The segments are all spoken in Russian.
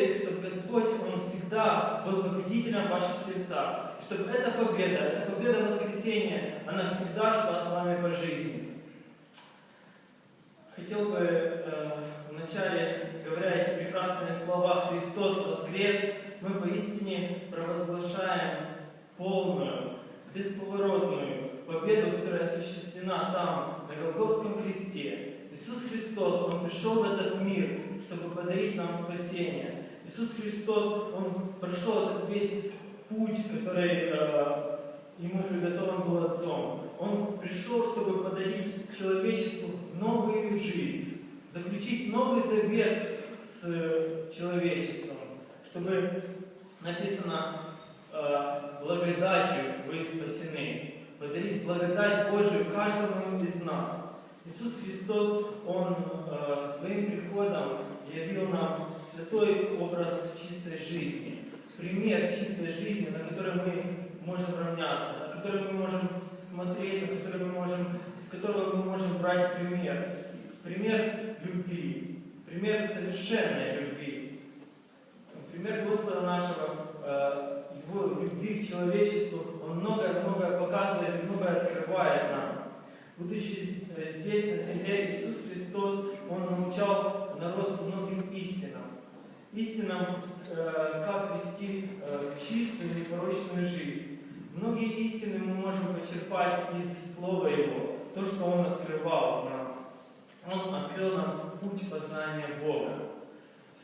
Победы, чтобы Господь, Он всегда был победителем в ваших сердцах. Чтобы эта победа, эта победа воскресения, она всегда шла с вами по жизни. Хотел бы э, вначале, говоря эти прекрасные слова «Христос воскрес», мы поистине провозглашаем полную, бесповоротную победу, которая осуществлена там, на Голгофском кресте. Иисус Христос, Он пришел в этот мир, чтобы подарить нам спасение. Иисус Христос, Он прошел этот весь путь, который э, Ему приготовлен был Отцом. Он пришел, чтобы подарить человечеству новую жизнь, заключить новый завет с человечеством, чтобы написано э, благодатью вы спасены, подарить благодать Божию каждому из нас. Иисус Христос, Он э, своим приходом явил нам святой образ чистой жизни, пример чистой жизни, на который мы можем равняться, на который мы можем смотреть, на который мы можем, из которого мы можем брать пример. Пример любви, пример совершенной любви. Пример Господа нашего, э, Его любви к человечеству, Он многое-многое показывает многое открывает нам. Будучи здесь, на земле, Иисус Христос, Он научал народ многим истинам. Истинам, э, как вести чистую и непорочную жизнь. Многие истины мы можем почерпать из Слова Его, то, что Он открывал нам. Он открыл нам путь познания Бога.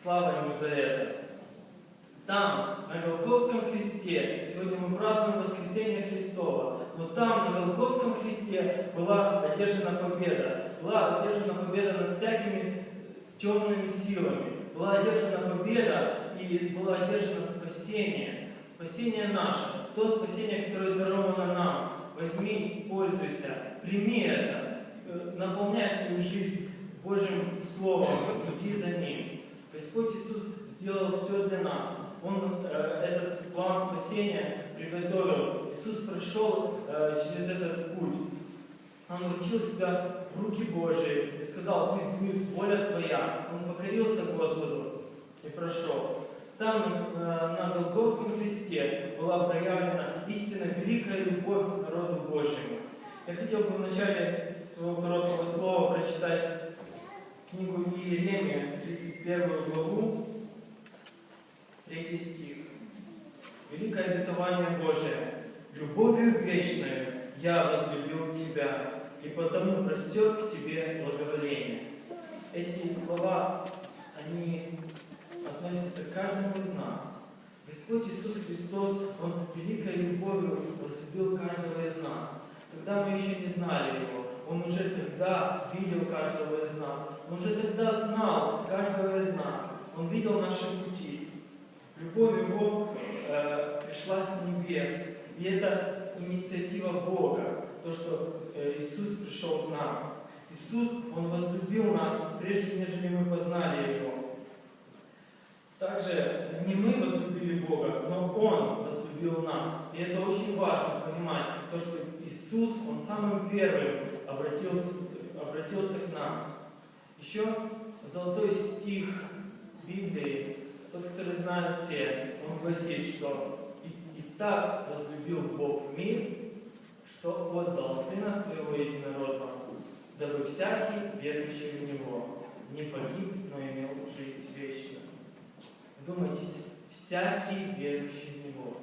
Слава Ему за это. Там, на Голгофском кресте, сегодня мы празднуем воскресение Христова, но там, на Голгофском кресте, была одержана победа. Была одержана победа над всякими темными силами. Была одержана победа и было одержано спасение. Спасение наше то спасение, которое даровано нам. Возьми, пользуйся, прими это, э, наполняй свою жизнь Божьим Словом, иди за Ним. Господь Иисус сделал все для нас. Он э, этот план спасения приготовил. Иисус прошел э, через этот путь. Он вручил себя в руки Божии и сказал, пусть будет воля Твоя. Он покорился Господу и прошел. Там э, на Голгофском кресте была проявлена истинно великая любовь к народу Божьему. Я хотел бы в начале своего короткого слова прочитать книгу Иеремия, 31 главу, 3 стих. Великое обетование Божие. Любовью вечной я возлюбил тебя, и потому простер к тебе благоволение. Эти слова, они относится к каждому из нас. Господь Иисус Христос, Он великой любовью возлюбил каждого из нас. Когда мы еще не знали Его, Он уже тогда видел каждого из нас. Он уже тогда знал каждого из нас. Он видел наши пути. Любовь Его э, пришла с небес. И это инициатива Бога, то, что э, Иисус пришел к нам. Иисус, Он возлюбил нас, прежде нежели мы познали Его. Также не мы возлюбили Бога, но Он возлюбил нас. И это очень важно понимать, то, что Иисус, Он самым первым обратился, обратился к нам. Еще золотой стих Библии, тот, который знает все, он гласит, что «И, и так возлюбил Бог мир, что отдал Сына Своего Единородного, дабы всякий, верующий в Него, не погиб, но имел жизнь вечную». Вдумайтесь, всякий верующий в Него.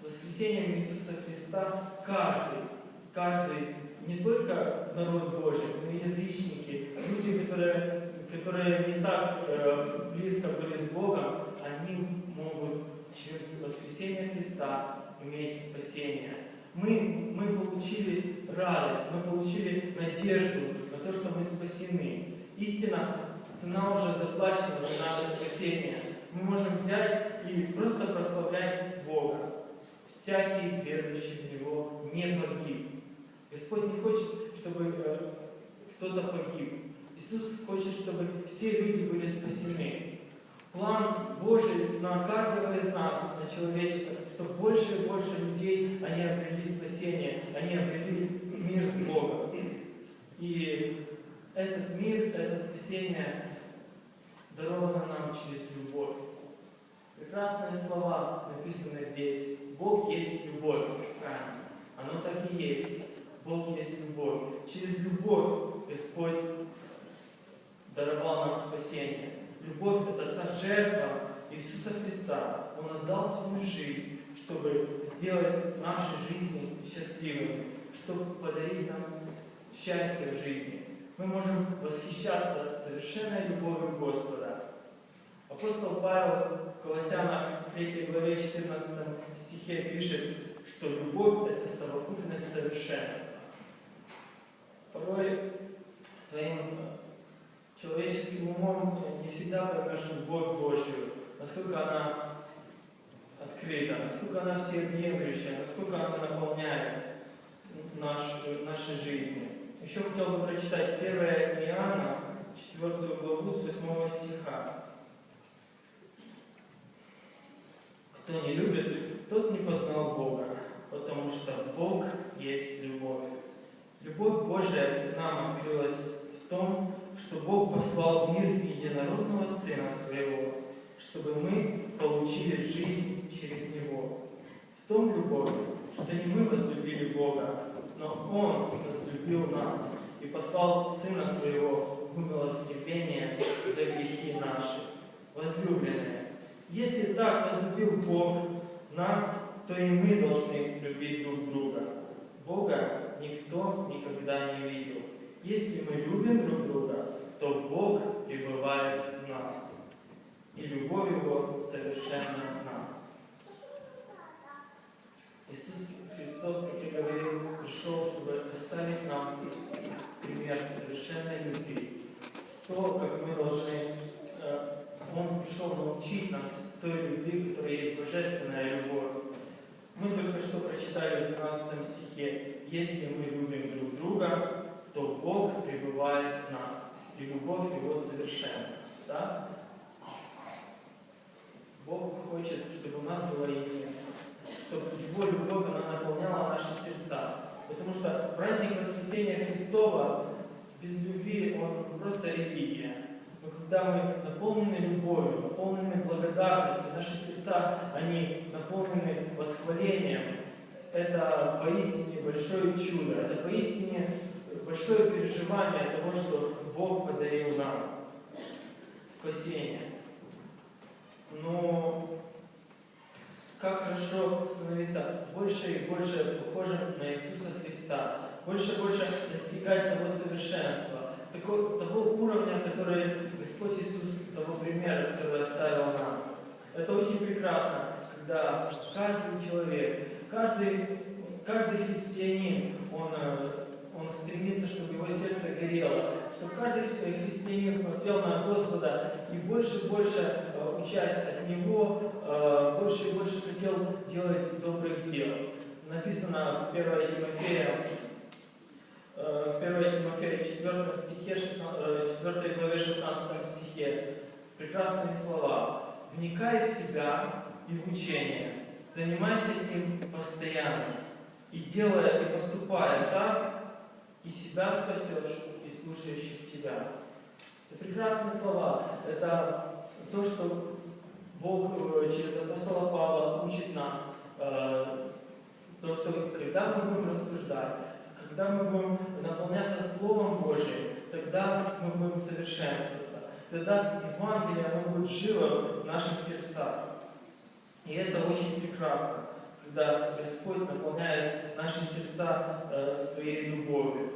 С воскресением Иисуса Христа каждый, каждый, не только народ Божий, но и язычники, люди, которые, которые не так э, близко были с Богом, они могут через воскресение Христа иметь спасение. Мы, мы получили радость, мы получили надежду на то, что мы спасены. Истина, цена уже заплачена за наше спасение мы можем взять и просто прославлять Бога. Всякий верующий в Него не погиб. Господь не хочет, чтобы э, кто-то погиб. Иисус хочет, чтобы все люди были спасены. План Божий на каждого из нас, на человечество, чтобы больше и больше людей они обрели спасение, они обрели мир с Богом. И этот мир, это спасение даровано нам через любовь. Прекрасные слова написаны здесь. Бог есть любовь. Оно так и есть. Бог есть любовь. Через любовь Господь даровал нам спасение. Любовь – это та жертва Иисуса Христа. Он отдал свою жизнь, чтобы сделать наши жизни счастливыми, чтобы подарить нам счастье в жизни. Мы можем восхищаться совершенной любовью Господа. Апостол Павел в Колоссянах 3 главе 14 стихе пишет, что любовь – это совокупность совершенства. Порой своим человеческим умом не всегда поймешь любовь Божью, насколько она открыта, насколько она всеобъемлющая, насколько она наполняет наш, наши жизни. Еще хотел бы прочитать 1 Иоанна, 4 главу с 8 стиха. Кто не любит, тот не познал Бога, потому что Бог есть любовь. Любовь Божия к нам открылась в том, что Бог послал в мир единородного Сына Своего, чтобы мы получили жизнь через Него. В том любовь, что не мы возлюбили Бога, но Он возлюбил нас и послал Сына Своего в милостивление за грехи наши. Возлюбленные, если так возлюбил Бог нас, то и мы должны любить друг друга. Бога никто никогда не видел. Если мы любим друг друга, то Бог пребывает в нас, и любовь Его совершенно в нас. Иисус Христос, как я говорил, пришел, чтобы оставить нам пример совершенной любви. То, как мы должны, э, Он пришел научить нас той любви, которая есть божественная любовь. Мы только что прочитали в 12 стихе, если мы любим друг друга, то Бог пребывает в нас, и любовь Его совершенна. Да? Бог хочет, чтобы у нас было единство, чтобы Его любовь, она наполняла наши сердца. Потому что праздник Воскресения Христова без любви, он просто религия. Но когда мы наполнены любовью, наполнены благодарностью, наши сердца, они наполнены восхвалением, это поистине большое чудо, это поистине большое переживание того, что Бог подарил нам спасение. Но как хорошо становиться больше и больше похожим на Иисуса Христа, больше и больше достигать того совершенства, такого, того уровня, который Господь Иисус, того примера, который оставил нам. Это очень прекрасно, когда каждый человек, каждый, каждый христианин, он, он стремится, чтобы его сердце горело, чтобы каждый христианин смотрел на Господа и больше и больше, учась от Него, больше и больше хотел делать добрых дел. Написано в 1 Тимофея, в 1 Тимофея 4 стихе, 16, 4 главе 16 стихе, прекрасные слова. «Вникай в себя и в учение, занимайся сим постоянно, и делая и поступая так, и себя спасешь, и слушающих тебя». Это прекрасные слова. Это то, что Бог через апостола Павла учит нас. То, что когда мы будем рассуждать, когда мы будем наполняться Словом Божьим, тогда мы будем совершенствоваться. Тогда Евангелие, оно будет живо в наших сердцах. И это очень прекрасно, когда Господь наполняет наши сердца э, своей любовью.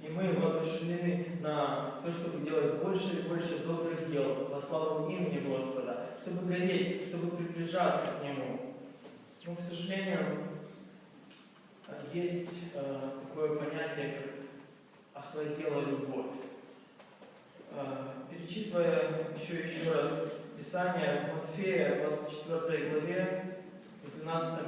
И мы воодушевлены на то, чтобы делать больше и больше добрых дел во славу имени Господа, чтобы гореть, чтобы приближаться к Нему. Но, к сожалению, есть э, такое понятие, как охладела любовь. Э, перечитывая еще еще раз Писание Матфея, 24 главе, в 12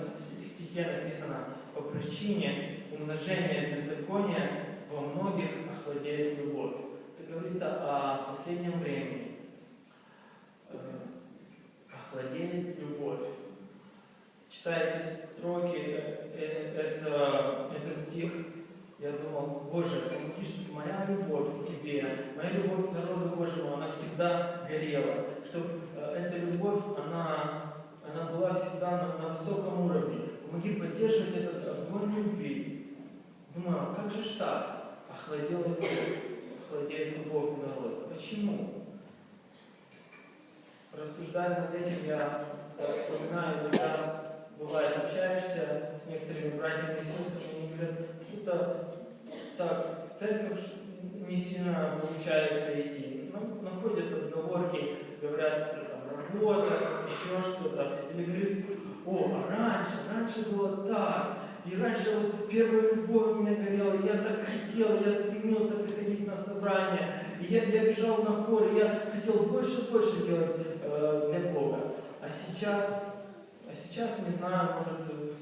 стихе написано, по причине умножения беззакония во многих охладеет любовь. Это говорится о последнем времени. Э, охладеет любовь. Читаете строки Я думал, Боже, помоги, чтобы моя любовь к Тебе, моя любовь к народу Божьему, она всегда горела. Чтобы э, эта любовь, она, она была всегда на, на высоком уровне. Помоги поддерживать этот огонь любви. Думаю, а как же так? Охладела любовь, охладеет любовь к народу. Почему? Рассуждая над этим, я вспоминаю, когда бывает общаешься с некоторыми братьями и сестрами, они говорят, что-то так, в церковь не сильно получается идти. Ну, находят отговорки, говорят, там, работа, еще что-то. Или говорят, о, а раньше, раньше было так. И раньше вот первая любовь меня горела, и я так хотел, я стремился приходить на собрание, и я, я бежал на хор, я хотел больше и больше делать э, для Бога. А сейчас, сейчас, не знаю, может,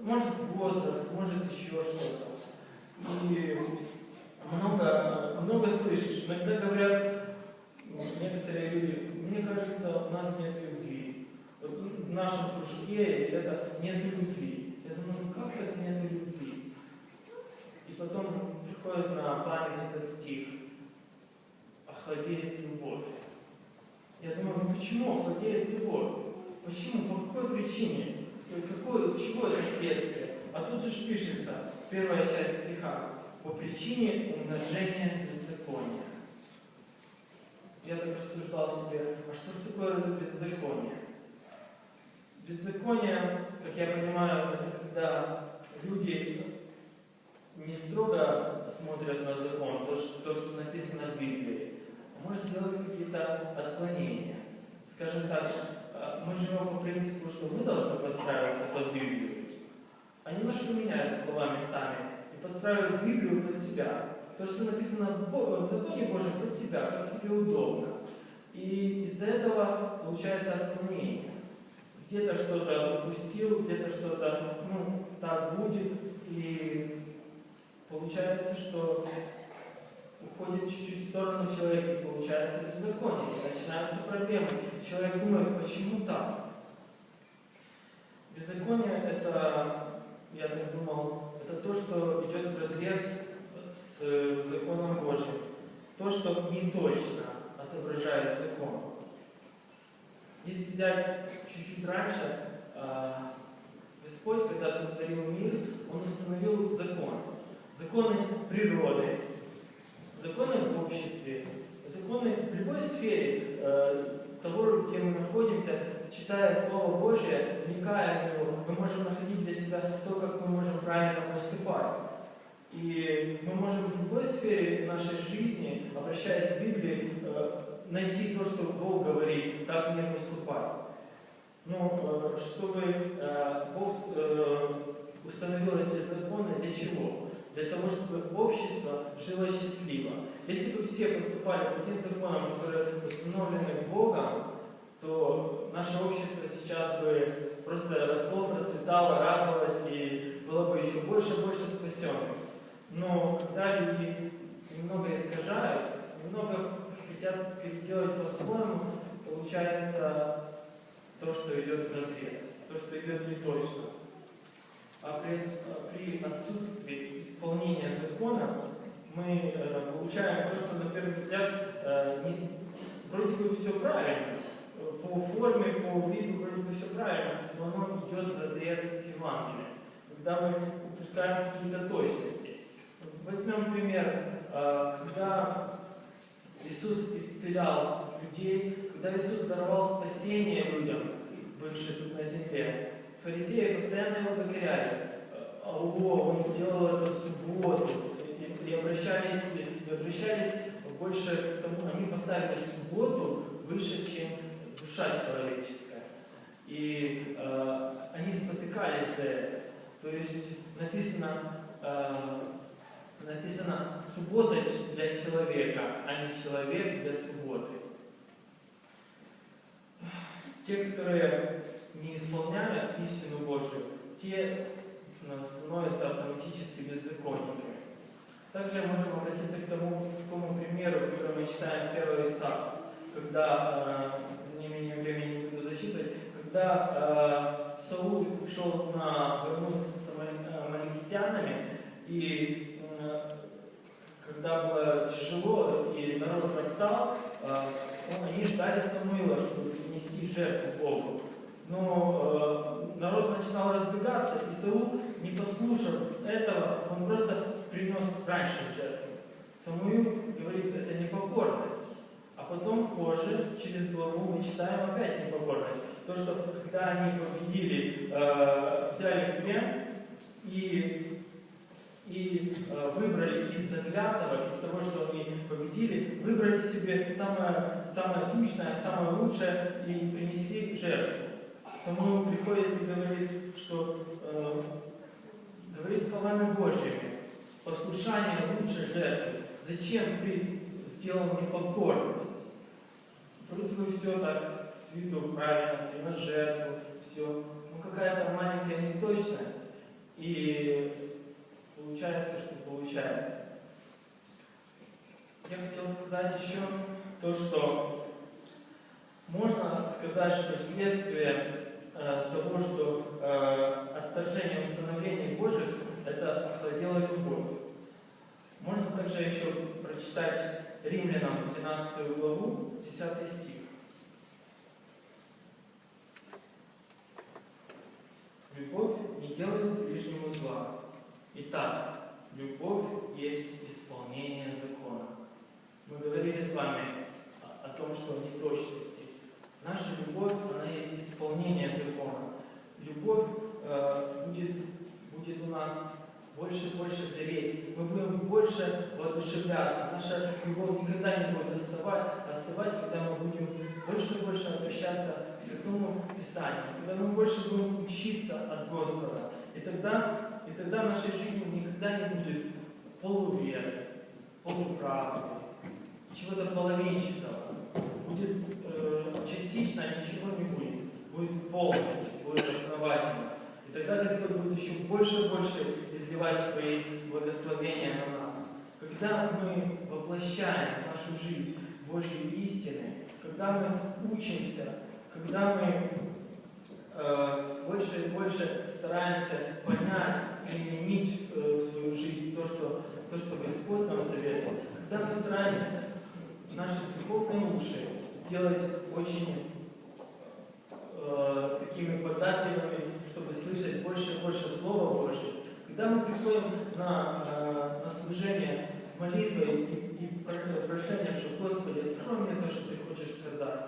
может возраст, может еще что-то. И много, много слышишь. Иногда говорят некоторые люди, мне кажется, у нас нет любви. Вот в нашем кружке это нет любви. Я думаю, ну как это нет любви? И потом приходит на память этот стих. Охладеет любовь. Я думаю, ну почему охладеет любовь? Почему? По какой причине? Какое, чего это следствие? А тут же пишется, первая часть стиха, по причине умножения беззакония. Я так рассуждал себе, а что же такое беззаконие? Беззаконие, как я понимаю, это когда люди не строго смотрят на закон, то, что, то, что написано в Библии, а может делать какие-то отклонения. Скажем так, мы живем по принципу, что мы должны подстраиваться под Библию. А немножко меняют слова местами и подстраивают Библию под себя. То, что написано в законе Божьем, под себя, как себе удобно. И из-за этого получается отклонение где-то что-то упустил, где-то что-то, ну, так будет, и получается, что уходит чуть-чуть в сторону человека, и получается беззаконие, начинаются проблемы. Человек думает, почему так? Беззаконие – это, я так думал, это то, что идет в разрез с законом Божьим. То, что не точно отображает закон. Если взять чуть-чуть раньше, а, Господь, когда сотворил мир, Он установил закон. Законы природы, законы в обществе, законы в любой сфере э, того, где мы находимся, читая Слово Божье, вникая в него, мы можем находить для себя то, как мы можем правильно поступать. И мы можем в любой сфере нашей жизни, обращаясь к Библии, э, найти то, что Бог говорит, как мне поступать. Ну, э, чтобы э, Бог установил эти законы для чего? Для того, чтобы общество жило счастливо. Если бы все поступали по тем законам, которые установлены Богом, то наше общество сейчас бы просто росло, процветало, радовалось и было бы еще больше и больше спасенных. Но когда люди немного искажают, немного хотят переделать по-своему, получается то, что идет в разрез, то, что идет не точно. А при, при отсутствии исполнения закона мы э, получаем то, что на первый взгляд э, не, вроде бы все правильно, по форме, по виду вроде бы все правильно, но оно идет в разрез с Евангелием. Когда мы упускаем какие-то точности. Возьмем пример, э, когда Иисус исцелял людей, когда Иисус даровал спасение людям, бывшим тут на земле, фарисеи постоянно его докоряли. «А, о, он сделал это в субботу. И, и, обращались, и обращались больше к тому, они поставили субботу выше, чем душа человеческая. И э, они спотыкались за это. То есть написано, э, написано суббота для человека, а не человек для субботы. Те, которые не исполняют истину Божию, те становятся автоматически беззаконниками. Также можем обратиться к тому, к тому примеру, который мы читаем первый царство, когда, э, за неимением времени не буду зачитывать, когда э, Саул шел на войну с э, маликитянами, и э, когда было тяжело и народ роптал, э, они ждали Самуила, чтобы принести жертву Богу. Но э, народ начинал разбегаться, и Саул, не послушав этого, он просто принес раньше жертву. Самуил говорит, это непокорность. А потом позже, через главу, мы читаем опять непокорность. То, что когда они победили, э, взяли в плен и, и э, выбрали из заклятого, из того, что они победили, выбрали себе самое, самое тучное, самое лучшее и принесли жертву. Самуил приходит и говорит, что э, говорит словами Божьими, послушание лучше жертвы. Зачем ты сделал непокорность? Вроде бы все так с виду правильно, принес жертву, все. Ну какая-то маленькая неточность. И получается, что получается. Я хотел сказать еще то, что можно сказать, что следствие того, что э, отторжение установлений Божьих, это охладела любовь. Можно также еще прочитать Римлянам 13 главу, 10 стих. Любовь не делает ближнему зла. Итак, любовь есть исполнение закона. Мы говорили с вами о, о том, что неточности. Наша любовь, она есть исполнение закона. Любовь э, будет, будет у нас больше и больше гореть. Мы будем больше воодушевляться. Наша любовь никогда не будет остывать, остывать, когда мы будем больше и больше обращаться к Святому Писанию, когда мы больше будем учиться от Господа. И тогда, и тогда в нашей жизни никогда не будет полуверы, полуправды, чего-то половинчатого. Будет э, частично, а ничего не будет. Будет полностью, будет основательно. И тогда Господь будет еще больше и больше изливать свои благословения на нас. Когда мы воплощаем в нашу жизнь Божьи истины, когда мы учимся, когда мы э, больше и больше стараемся понять, применить в свою жизнь то, что, то, что Господь нам советует, когда мы стараемся наши духовные уши сделать очень э, такими податливыми, слышать больше и больше Слова Божьего, когда мы приходим на, э, на служение с молитвой и, и прошением, что Господи, открой мне то, что Ты хочешь сказать,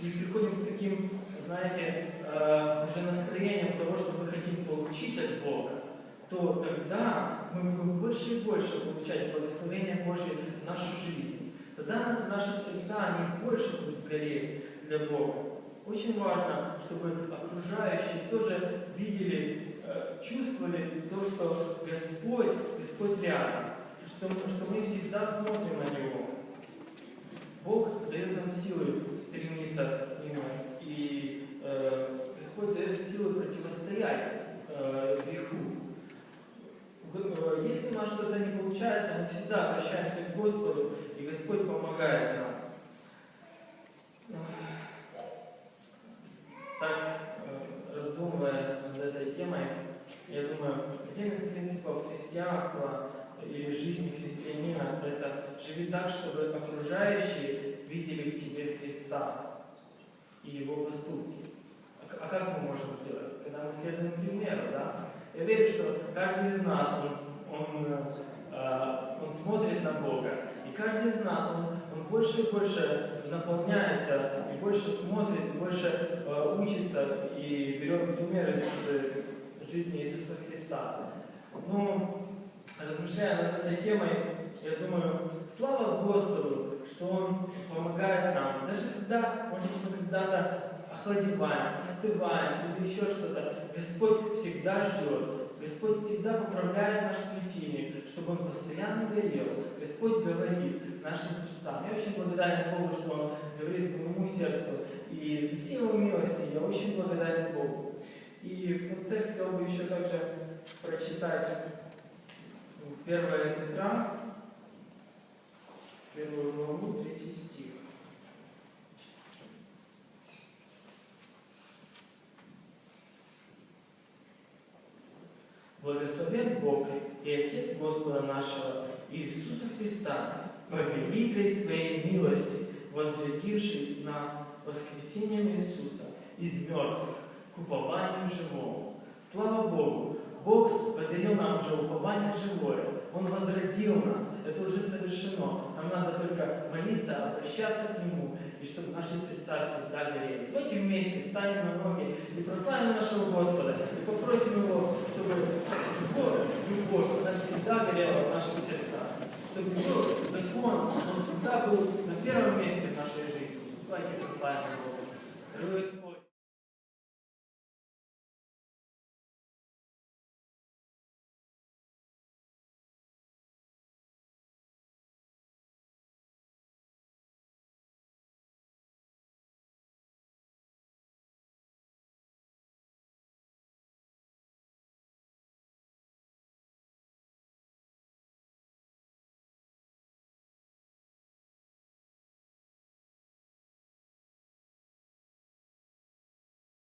и приходим с таким, знаете, э, уже настроением того, что мы хотим получить от Бога, то тогда мы будем больше и больше получать благословение Божье в нашу жизнь. Тогда наши сердца, они больше будут гореть для Бога. Очень важно, чтобы окружающие тоже видели, э, чувствовали то, что Господь, Господь рядом, что, что мы всегда смотрим на Него. Бог дает нам силы стремиться к Нему, и э, Господь дает силы противостоять э, греху. Если у нас что-то не получается, мы всегда обращаемся к Господу, и Господь помогает нам. Так, э, раздумывая над этой темой, я думаю, один из принципов христианства или жизни христианина – это живи так, чтобы окружающие видели в тебе Христа и Его поступки. А, а как мы можем сделать? Когда мы следуем примеру, да? Я верю, что каждый из нас, он, он, э, он смотрит на Бога, и каждый из нас, он, он больше и больше наполняется, и больше смотрит, и больше э, учится, и берет примеры из жизни Иисуса Христа. Ну, размышляя над этой темой, я думаю, слава Господу, что Он помогает нам. Даже когда, может быть, когда-то охладеваем, остываем или еще что-то, Господь всегда ждет. Господь всегда поправляет наш светильник, чтобы он постоянно горел. Господь говорит нашим сердцам. Я очень благодарен Богу, что Он говорит моему сердцу. И за все Его милости я очень благодарен Богу. И в конце хотел бы еще также прочитать 1 Петра, первую главу, третий стих. Благословен Бог и Отец Господа нашего Иисуса Христа по великой своей милости возвративший нас воскресением Иисуса из мертвых к упованию живому. Слава Богу! Бог подарил нам уже упование живое. Он возродил нас. Это уже совершено. Нам надо только молиться, обращаться к Нему, и чтобы наши сердца всегда горели. Давайте вместе встанем на ноги и прославим нашего Господа. И попросим Его, чтобы Его любовь, она всегда горела в наших сердцах. Чтобы Его закон, Он всегда был на первом месте в нашей жизни. Давайте прославим Его.